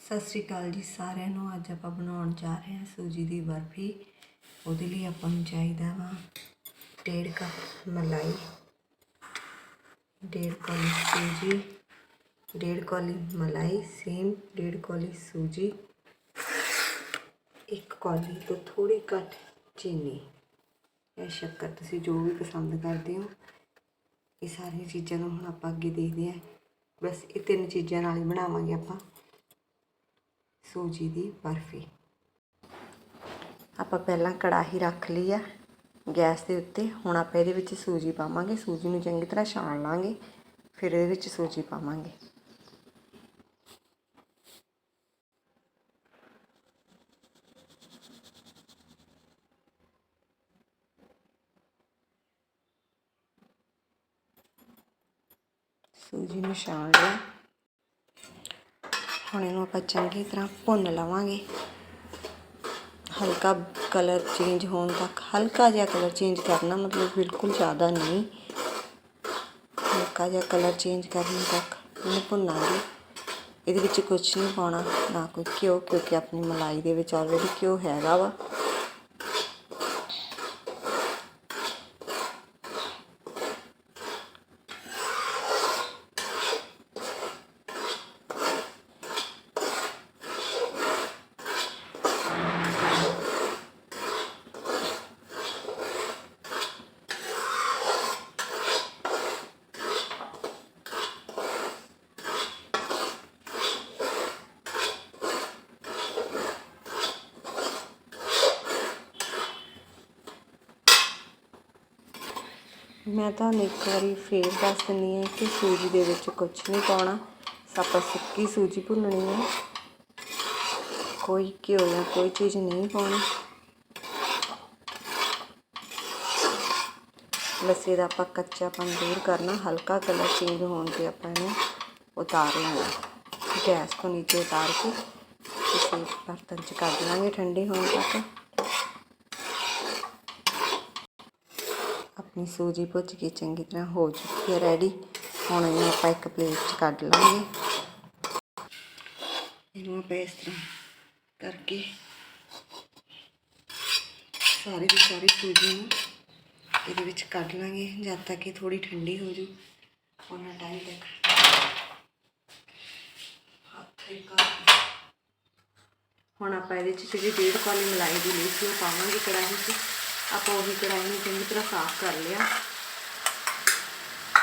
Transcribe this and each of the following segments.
ਸਤਿ ਸ਼੍ਰੀ ਅਕਾਲ ਜੀ ਸਾਰਿਆਂ ਨੂੰ। ਅੱਜ ਆਪਾਂ ਬਣਾਉਣ ਜਾ ਰਹੇ ਹਾਂ ਸੂਜੀ ਦੀ ਬਰਫੀ। ਉਹਦੇ ਲਈ ਆਪਾਂ ਨੂੰ ਚਾਹੀਦਾ ਵਾ ਡੇਢ ਕੱਪ ਮਲਾਈ, ਡੇਢ ਕੌਲੀ ਸੂਜੀ, ਡੇਢ ਕੌਲੀ ਮਲਾਈ ਸੇਮ ਡੇਢ ਕੌਲੀ ਸੂਜੀ, ਇੱਕ ਕੌਲੀ ਤੋਂ ਥੋੜੀ ਘੱਟ ਚੀਨੀ। ਇਹ ਸ਼ੱਕਰ ਤੁਸੀਂ ਜੋ ਵੀ ਪਸੰਦ ਕਰਦੇ ਹੋ, ਇਹ ਸਾਰੀਆਂ ਚੀਜ਼ਾਂ ਨੂੰ ਹੁਣ ਆਪਾਂ ਅੱਗੇ ਦੇਖਦੇ ਹਾਂ। ਬਸ ਇਹ ਤਿੰਨ ਚੀਜ਼ਾਂ ਨਾਲ ਹੀ ਬਣਾਵਾਂਗੇ ਆਪਾਂ। ਸੂਜੀ ਦੀ ਬਰਫੀ। ਆਪਾਂ ਪਹਿਲਾਂ ਕੜਾਹੀ ਰੱਖ ਲਈ ਆ ਗੈਸ ਦੇ ਉੱਤੇ। ਹੁਣ ਆਪਾਂ ਇਹਦੇ ਵਿੱਚ ਸੂਜੀ ਪਾਵਾਂਗੇ। ਸੂਜੀ ਨੂੰ ਚੰਗੀ ਤਰ੍ਹਾਂ ਛਾਣ ਲਾਂਗੇ, ਫਿਰ ਇਹਦੇ ਵਿੱਚ ਸੂਜੀ ਪਾਵਾਂਗੇ। ਸੂਜੀ ਨੂੰ ਛਾਣ ਲਿਆ। ਹੁਣ ਇਹਨੂੰ ਆਪਾਂ ਚੰਗੀ ਤਰ੍ਹਾਂ ਭੁੰਨ ਲਵਾਂਗੇ। ਹਲਕਾ ਕਲਰ ਚੇਂਜ ਹੋਣ ਤੱਕ, ਹਲਕਾ ਜਿਹਾ ਕਲਰ ਚੇਂਜ ਕਰਨਾ ਮਤਲਬ ਬਿਲਕੁਲ ਜ਼ਿਆਦਾ ਨਹੀਂ। ਹਲਕਾ ਜਿਹਾ ਕਲਰ ਚੇਂਜ ਕਰਨ ਤੱਕ ਇਹਨੂੰ ਭੁੰਨਾਂਗੇ। ਇਹਦੇ ਵਿੱਚ ਕੁਝ ਨਹੀਂ ਪਾਉਣਾ, ਨਾ ਕੋਈ ਘਿਓ, ਕਿਉਂਕਿ ਆਪਣੀ ਮਲਾਈ ਦੇ ਵਿੱਚ ਆਲਰੇਡੀ ਘਿਓ ਹੈਗਾ ਵਾ। ਮੈਂ ਤੁਹਾਨੂੰ ਇੱਕ ਵਾਰੀ ਫੇਰ ਦੱਸ ਦਿੰਦੀ ਹਾਂ ਕਿ ਸੂਜੀ ਦੇ ਵਿੱਚ ਕੁਝ ਨਹੀਂ ਪਾਉਣਾ, ਆਪਾਂ ਸੁੱਕੀ ਸੂਜੀ ਭੁੰਨਣੀ ਹੈ। ਕੋਈ ਘਿਓ ਜਾਂ ਕੋਈ ਚੀਜ਼ ਨਹੀਂ ਪਾਉਣੀ। ਲੱਸੀ ਦਾ ਆਪਾਂ ਕੱਚਾਪਨ ਦੂਰ ਕਰਨਾ, ਹਲਕਾ ਕਲਰ ਚੇਂਜ ਹੋਣ ਤੇ ਆਪਾਂ ਇਹਨੂੰ ਉਤਾਰ ਲੈਣਾ। ਗੈਸ ਤੋਂ ਨੀਚੇ ਉਤਾਰ ਕੇ ਕਿਸੇ ਬਰਤਨ 'ਚ ਕੱਢ ਲਾਂਗੇ ਠੰਡੀ ਹੋਣ ਤੱਕ। ਆਪਣੀ ਸੂਜੀ ਭੁੱਜ ਕੇ ਚੰਗੀ ਤਰ੍ਹਾਂ ਹੋ ਚੁੱਕੀ ਹੈ ਰੈਡੀ ਹੁਣ ਇਹਨੂੰ ਆਪਾਂ ਇੱਕ ਪਲੇਟ 'ਚ ਕੱਢ ਲਾਂਗੇ। ਇਹਨੂੰ ਆਪਾਂ ਇਸ ਤਰ੍ਹਾਂ ਕਰਕੇ ਸਾਰੀ ਦੀ ਸਾਰੀ ਸੂਜੀ ਨੂੰ ਇਹਦੇ ਵਿੱਚ ਕੱਢ ਲਾਂਗੇ, ਜਦ ਤੱਕ ਇਹ ਥੋੜੀ ਠੰਡੀ ਹੋ ਜੂ ਉਹਨਾਂ ਟਾਈਮ ਤੱਕ ਹੱਥ ਇੱਕ ਹੁਣ ਆਪਾਂ ਇਹਦੇ 'ਚ ਜਿਹੜੀ ਡੇਢ ਕੌਲੀ ਮਲਾਈ ਦੀ ਲਈ ਸੀ ਉਹ ਪਾਵਾਂਗੇ ਕੜਾਹੀ 'ਚ। ਆਪਾਂ ਉਹੀ ਕੜਾਹੀ ਨੂੰ ਚੰਗੀ ਤਰ੍ਹਾਂ ਸਾਫ਼ ਕਰ ਲਿਆ।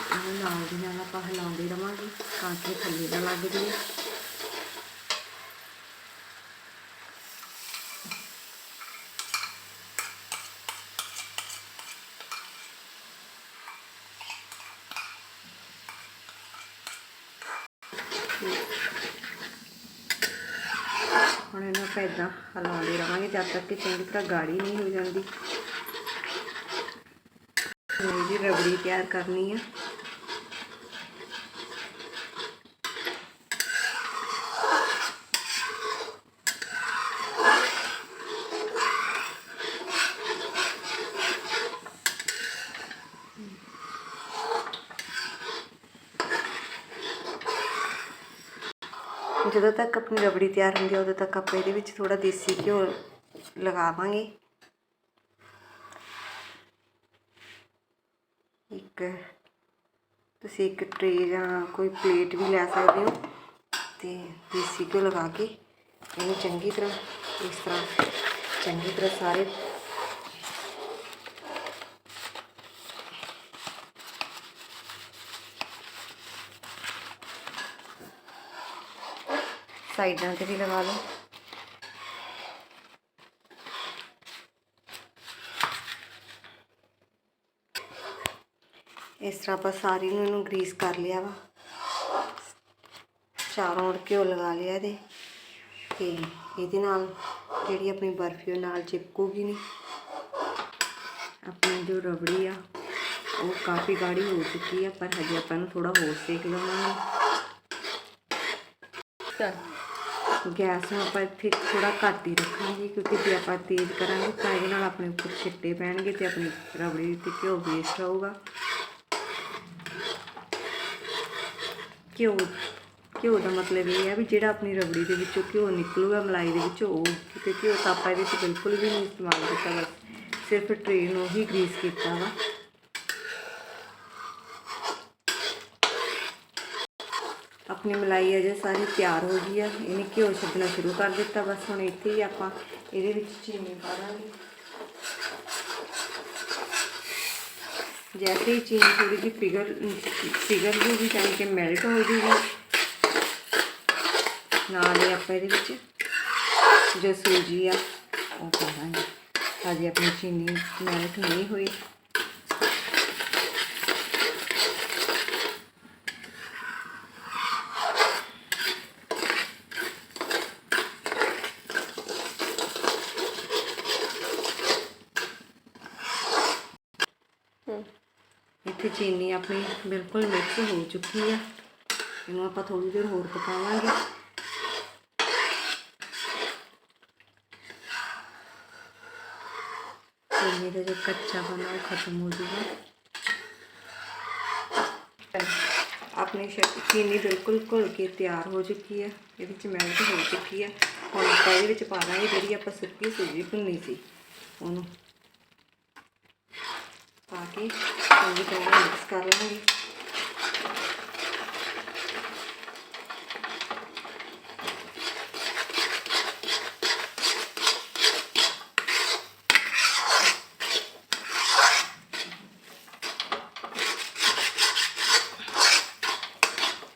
ਇਹਨੂੰ ਨਾਲ ਦੀ ਨਾਲ ਆਪਾਂ ਹਿਲਾਉਂਦੇ ਰਵਾਂਗੇ ਤਾਂ ਕਿ ਥੱਲੇ ਨਾ ਲੱਗ ਜਾਵੇ। ਹੁਣ ਇਹਨਾਂ ਆਪਾਂ ਇਦਾਂ ਹਿਲਾਉਂਦੇ ਰਵਾਂਗੇ ਜਦ ਤੱਕ ਕਿ ਚੰਗੀ ਤਰ੍ਹਾਂ ਗਾੜੀ ਨਹੀਂ ਹੋ ਜਾਂਦੀ। ਇਹਦੀ ਰਬੜੀ ਤਿਆਰ ਕਰਨੀ ਆ। ਜਦੋਂ ਤੱਕ ਆਪਣੀ ਰਬੜੀ ਤਿਆਰ ਹੁੰਦੀ ਹੈ ਉਦੋਂ ਤੱਕ ਆਪਾਂ ਇਹਦੇ ਵਿੱਚ ਥੋੜਾ ਦੇਸੀ ਘਿਓ ਲਗਾਵਾਂਗੇ। ਇੱਕ, ਤੁਸੀਂ ਇੱਕ ਟਰੇ ਜਾਂ ਕੋਈ ਪਲੇਟ ਵੀ ਲੈ ਸਕਦੇ ਹੋ ਤੇ ਦੇਸੀ ਘਿਓ ਲਗਾ ਕੇ ਇਹਨੂੰ ਚੰਗੀ ਤਰ੍ਹਾਂ, ਇਸ ਤਰ੍ਹਾਂ ਚੰਗੀ ਤਰ੍ਹਾਂ ਸਾਰੇ ਸਾਈਡਾਂ ਤੇ ਵੀ ਲਗਾ ਲਓ। ਇਸ ਤਰ੍ਹਾਂ ਆਪਾਂ ਸਾਰੀ ਨੂੰ ਇਹਨੂੰ ਗਰੀਸ ਕਰ ਲਿਆ ਵਾ। ਚਾਰੋਂ ਔਰ ਘਿਓ ਲਗਾ ਲਿਆ ਇਹਦੇ। ਤੇ ਇਹਦੇ ਨਾਲ ਜਿਹੜੀ ਆਪਣੀ ਬਰਫੀ ਉਹ ਨਾਲ ਚਿਪਕੂਗੀ ਨਹੀਂ ਆਪਣੀ ਜੋ ਰਬੜੀ ਆ, ਉਹ ਕਾਫੀ ਗਾੜੀ ਹੋ ਚੁੱਕੀ ਆ, ਪਰ ਹਜੇ ਆਪਾਂ ਨੂੰ ਥੋੜਾ ਹੋਰ ਸੇਕ ਲਵਾਂਗੇ। ਗੈਸ ਨੂੰ ਆਪਾਂ ਇੱਥੇ ਥੋੜਾ ਘੱਟ ਹੀ ਰੱਖਾਂਗੇ ਕਿਉਂਕਿ ਜੇ ਆਪਾਂ ਤੇਜ਼ ਕਰਾਂਗੇ ਤਾਂ ਇਹਦੇ ਨਾਲ ਆਪਣੇ ਉੱਪਰ ਛਿੱਟੇ ਪੈਣਗੇ ਤੇ ਆਪਣੀ ਰਬੜੀ ਤੇ ਘਿਓ ਵੇਸਟ ਹੋਊਗਾ ਘਿਓ ਘਿਓ ਦਾ ਮਤਲਬ ਇਹ ਹੈ ਵੀ ਜਿਹੜਾ ਆਪਣੀ ਰਬੜੀ ਦੇ ਵਿੱਚੋਂ ਘਿਓ ਨਿਕਲੂਗਾ, ਮਲਾਈ ਦੇ ਵਿੱਚੋਂ ਉਹ ਕਿਤੇ ਘਿਓ ਤਾਂ ਆਪਾਂ ਇਹਦੇ ਵਿੱਚ ਬਿਲਕੁਲ ਵੀ ਨਹੀਂ ਇਸਤੇਮਾਲ ਕੀਤਾ, ਬਸ ਸਿਰਫ ਟ੍ਰੇ ਨੂੰ ਹੀ ਗਰੀਸ ਕੀਤਾ ਵਾ। ਆਪਣੀ ਮਲਾਈ ਅਜੇ ਸਾਰੀ ਤਿਆਰ ਹੋ ਗਈ ਆ। ਇਹਨੇ ਘਿਓ ਛੱਡਣਾ ਸ਼ੁਰੂ ਕਰ ਦਿੱਤਾ। ਬਸ ਹੁਣ ਇੱਥੇ ਹੀ ਆਪਾਂ ਇਹਦੇ ਵਿੱਚ ਚੀਨੀ ਪਾ ਦਾਂਗੇ ਜੈਸੇ ਹੀ ਚੀਨੀ ਥੋੜੀ ਜਿਹੀ ਪਿਘਲ ਪਿਘਲ ਜੂਗੀ ਜਾਣੀ ਕਿ ਮੈਲਟ ਹੋ ਜੂਗੀ। ਨਾਲ ਹੀ ਆਪਾਂ ਇਹਦੇ ਵਿੱਚ ਜੋ ਸੂਜੀ ਆ, ਉਹ ਪਾ ਦਾਂਗੇ ਅਜੇ ਆਪਣੀ ਚੀਨੀ ਮੈਲਟ ਨਹੀਂ ਹੋਈ। ਇੱਥੇ ਚੀਨੀ ਆਪਣੀ ਬਿਲਕੁਲ ਮਿਕਸ ਹੋ ਚੁੱਕੀ ਆ ਇਹਨੂੰ ਆਪਾਂ ਥੋੜੀ ਦੇਰ ਹੋਰ ਪਕਾਵਾਂਗੇ ਚੀਨੀ ਦਾ ਜੋ ਕੱਚਾ ਬਣਾ ਉਹ ਖਤਮ ਹੋ ਜਾਊਗਾ ਆਪਣੀ ਸ਼ਕ- ਚੀਨੀ ਬਿਲਕੁਲ ਘੁਲ ਕੇ ਤਿਆਰ ਹੋ ਚੁੱਕੀ ਹੈ ਇਹਦੇ ਵਿੱਚ ਮੈਲਟ ਹੋ ਚੁੱਕੀ ਹੈ ਹੁਣ ਆਪਾਂ ਇਹਦੇ ਵਿੱਚ ਪਾ ਦਾਂਗੇ ਜਿਹੜੀ ਆਪਾਂ ਸੁੱਕੀ ਸੂਜੀ ਭੁੰਨੀ ਸੀ ਉਹਨੂੰ ਪਾ ਕੇ ਚੰਗੀ ਤਰ੍ਹਾਂ ਮਿਕਸ ਕਰ ਲਾਂਗੇ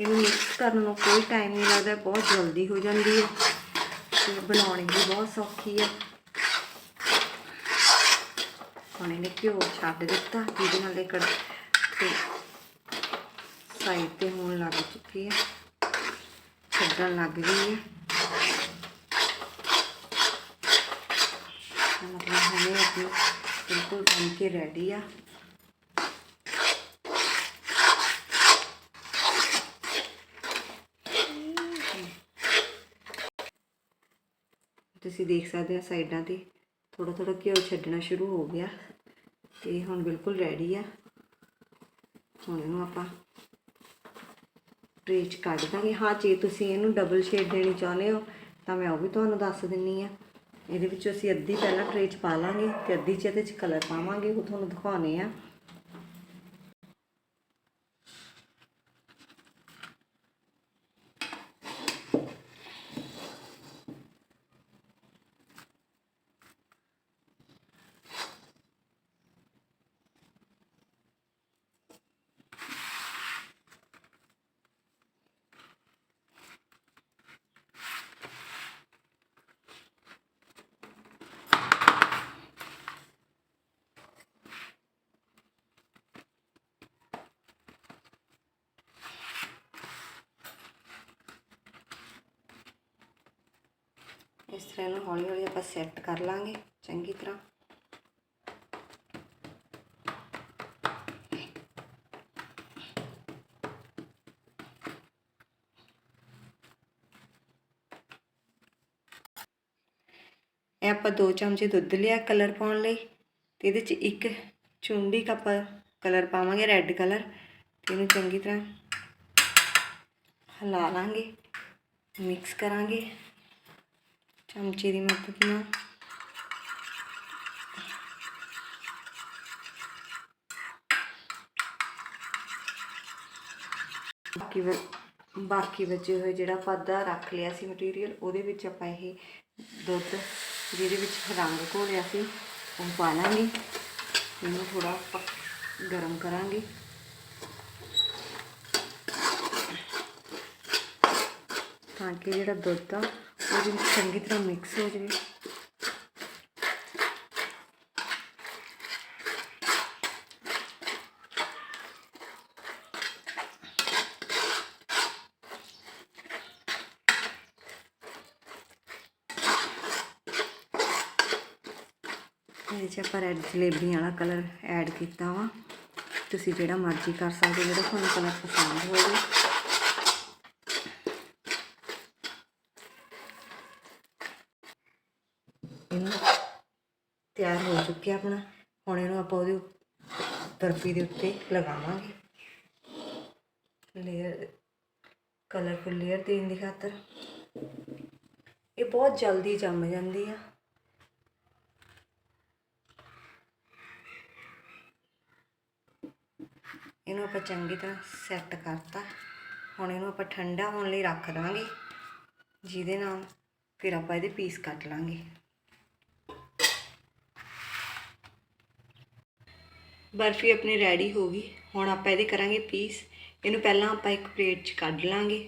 ਇਹਨੂੰ ਮਿਕਸ ਕਰਨ ਨੂੰ ਕੋਈ ਟਾਈਮ ਨਹੀਂ ਲੱਗਦਾ ਬਹੁਤ ਜਲਦੀ ਹੋ ਜਾਂਦੀ ਹੈ ਤੇ ਬਣਾਉਣੀ ਵੀ ਬਹੁਤ ਸੌਖੀ ਹੈ ਹੁਣ ਇਹਨੇ ਘਿਓ ਛੱਡ ਦਿੱਤਾ ਜਿਹਦੇ ਨਾਲ ਇਹ ਕੜ ਤੇ ਸਾਈਡ ਤੇ ਹੋਣ ਲੱਗ ਚੁੱਕੀ ਹੈ ਛੱਡਣ ਲੱਗ ਗਈ ਹੈ ਤਾਂ ਮਤਲਬ ਹਮੇ ਆਪਣੀ ਬਿਲਕੁਲ ਬਣ ਕੇ ਰੈਡੀ ਆ। ਤੁਸੀਂ ਦੇਖ ਸਕਦੇ ਹੋ ਸਾਈਡਾਂ ਤੇ। ਥੋੜਾ ਥੋੜਾ ਘਿਓ ਛੱਡਣਾ ਸ਼ੁਰੂ ਹੋ ਗਿਆ ਤੇ ਹੁਣ ਬਿਲਕੁਲ ਰੈਡੀ ਆ। ਹੁਣ ਇਹਨੂੰ ਆਪਾਂ ਟਰੇ 'ਚ ਕੱਢ ਦਾਂਗੇ। ਹਾਂ, ਜੇ ਤੁਸੀਂ ਇਹਨੂੰ ਡਬਲ ਸ਼ੇਡ ਦੇਣੀ ਚਾਹੁੰਦੇ ਹੋ, ਤਾਂ ਮੈਂ ਉਹ ਵੀ ਤੁਹਾਨੂੰ ਦੱਸ ਦਿੰਨੀ ਆ। ਇਹਦੇ ਵਿੱਚ ਅਸੀਂ ਅੱਧੀ ਪਹਿਲਾਂ ਟਰੇ 'ਚ ਪਾ ਲਾਂਗੇ ਤੇ ਅੱਧੀ 'ਚ ਇਹਦੇ 'ਚ ਕਲਰ ਪਾਵਾਂਗੇ, ਉਹ ਤੁਹਾਨੂੰ ਦਿਖਾਉਣੇ ਆ। ਇਸ ਤਰ੍ਹਾਂ ਇਹਨੂੰ ਹੌਲੀ ਹੌਲੀ ਆਪਾਂ ਸੈੱਟ ਕਰ ਲਾਂਗੇ, ਚੰਗੀ ਤਰ੍ਹਾਂ। ਇਹ ਆਪਾਂ 2 ਚਮਚੇ ਦੁੱਧ ਲਿਆ ਕਲਰ ਪਾਉਣ ਲਈ, ਤੇ ਇਹਦੇ ਚ ਇੱਕ ਚੁੰਡੀ ਕੱਪ ਕਲਰ ਪਾਵਾਂਗੇ, ਰੈੱਡ ਕਲਰ, ਤੇ ਇਹਨੂੰ ਚੰਗੀ ਤਰ੍ਹਾਂ ਹਿਲਾ ਲਾਂਗੇ, ਮਿਕਸ ਕਰਾਂਗੇ। ਚਮਚੇ ਦੀ ਮਦਦ ਨਾਲ ਬਾਕੀ ਬ- ਬਾਕੀ ਬਚੇ ਹੋਏ ਜਿਹੜਾ ਆਪਾਂ ਅੱਧਾ ਰੱਖ ਲਿਆ ਸੀ ਮਟੀਰੀਅਲ ਉਹਦੇ ਵਿੱਚ ਆਪਾਂ ਇਹ ਦੁੱਧ ਜਿਹਦੇ ਵਿੱਚ ਰੰਗ ਘੋਲਿਆ ਸੀ ਉਹ ਪਾ ਲਾਂਗੇ ਇਹਨੂੰ ਥੋੜਾ ਗਰਮ ਕਰਾਂਗੇ ਤਾਂ ਕਿ ਜਿਹੜਾ ਦੁੱਧ ਆ ਉਹਦੇ ਵਿੱਚ ਚੰਗੀ ਤਰ੍ਹਾਂ ਮਿਕਸ ਹੋ ਜਾਵੇ। ਇਹਦੇ 'ਚ ਆਪਾਂ ਰੈੱਡ ਜਲੇਬੀ ਵਾਲਾ ਕਲਰ ਐਡ ਕੀਤਾ ਵਾ। ਤੁਸੀਂ ਜਿਹੜਾ ਮਰਜ਼ੀ ਕਰ ਸਕਦੇ ਹੋ, ਜਿਹੜਾ ਤੁਹਾਨੂੰ ਕਲਰ ਪਸੰਦ ਹੋਵੇ ਇਹਨੂੰ ਤਿਆਰ ਹੋ ਚੁੱਕਿਆ ਆਪਣਾ। ਹੁਣ ਇਹਨੂੰ ਆਪਾਂ ਉਹਦੇ ਬਰਫੀ ਦੇ ਉੱਤੇ ਲਗਾਵਾਂਗੇ। ਲੇਅਰ ਕਲਰਫੁਲ ਲੇਅਰ ਦੇਣ ਦੀ ਖਾਤਰ। ਇਹ ਬਹੁਤ ਜਲਦੀ ਜੰਮ ਜਾਂਦੀ ਆ। ਇਹਨੂੰ ਆਪਾਂ ਚੰਗੀ ਤਰ੍ਹਾਂ ਸੈੱਟ ਕਰਤਾ। ਹੁਣ ਇਹਨੂੰ ਆਪਾਂ ਠੰਡਾ ਹੋਣ ਲਈ ਰੱਖ ਦਾਂਗੇ। ਜਿਹਦੇ ਨਾਲ ਫਿਰ ਆਪਾਂ ਇਹਦੇ ਪੀਸ ਕੱਟ ਲਾਂਗੇ। ਬਰਫੀ ਆਪਣੀ ਰੈਡੀ ਹੋ ਗਈ। ਹੁਣ ਆਪਾਂ ਇਹਦੇ ਕਰਾਂਗੇ ਪੀਸ। ਇਹਨੂੰ ਪਹਿਲਾਂ ਆਪਾਂ ਇੱਕ ਪਲੇਟ 'ਚ ਕੱਢ ਲਾਂਗੇ।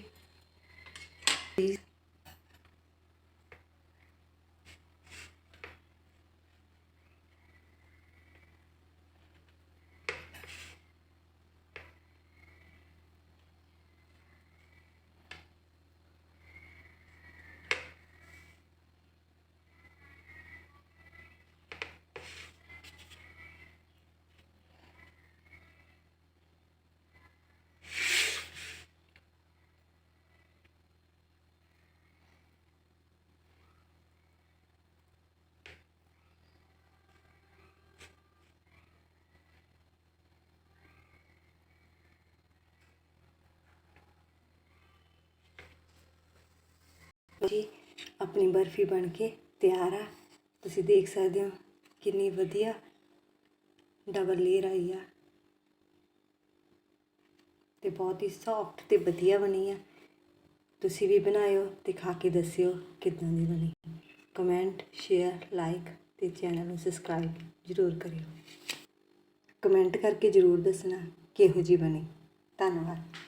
ਜੀ, ਆਪਣੀ ਬਰਫੀ ਬਣ ਕੇ ਤਿਆਰ ਆ। ਤੁਸੀਂ ਦੇਖ ਸਕਦੇ ਹੋ ਕਿੰਨੀ ਵਧੀਆ ਡਬਲ ਲੇਅਰ ਆਈ ਆ। ਤੇ ਬਹੁਤ ਹੀ ਸੌਫਟ ਤੇ ਵਧੀਆ ਬਣੀ ਆ। ਤੁਸੀਂ ਵੀ ਬਣਾਇਓ ਤੇ ਖਾ ਕੇ ਦੱਸਿਓ ਕਿੱਦਾਂ ਦੀ ਬਣੀ। ਕਮੈਂਟ ਸ਼ੇਅਰ ਲਾਈਕ ਤੇ ਚੈਨਲ ਨੂੰ ਸਬਸਕ੍ਰਾਈਬ ਜ਼ਰੂਰ ਕਰਿਓ। ਕਮੈਂਟ ਕਰਕੇ ਜ਼ਰੂਰ ਦੱਸਣਾ ਕਿਹੋ ਜੀ ਬਣੀ। ਧੰਨਵਾਦ।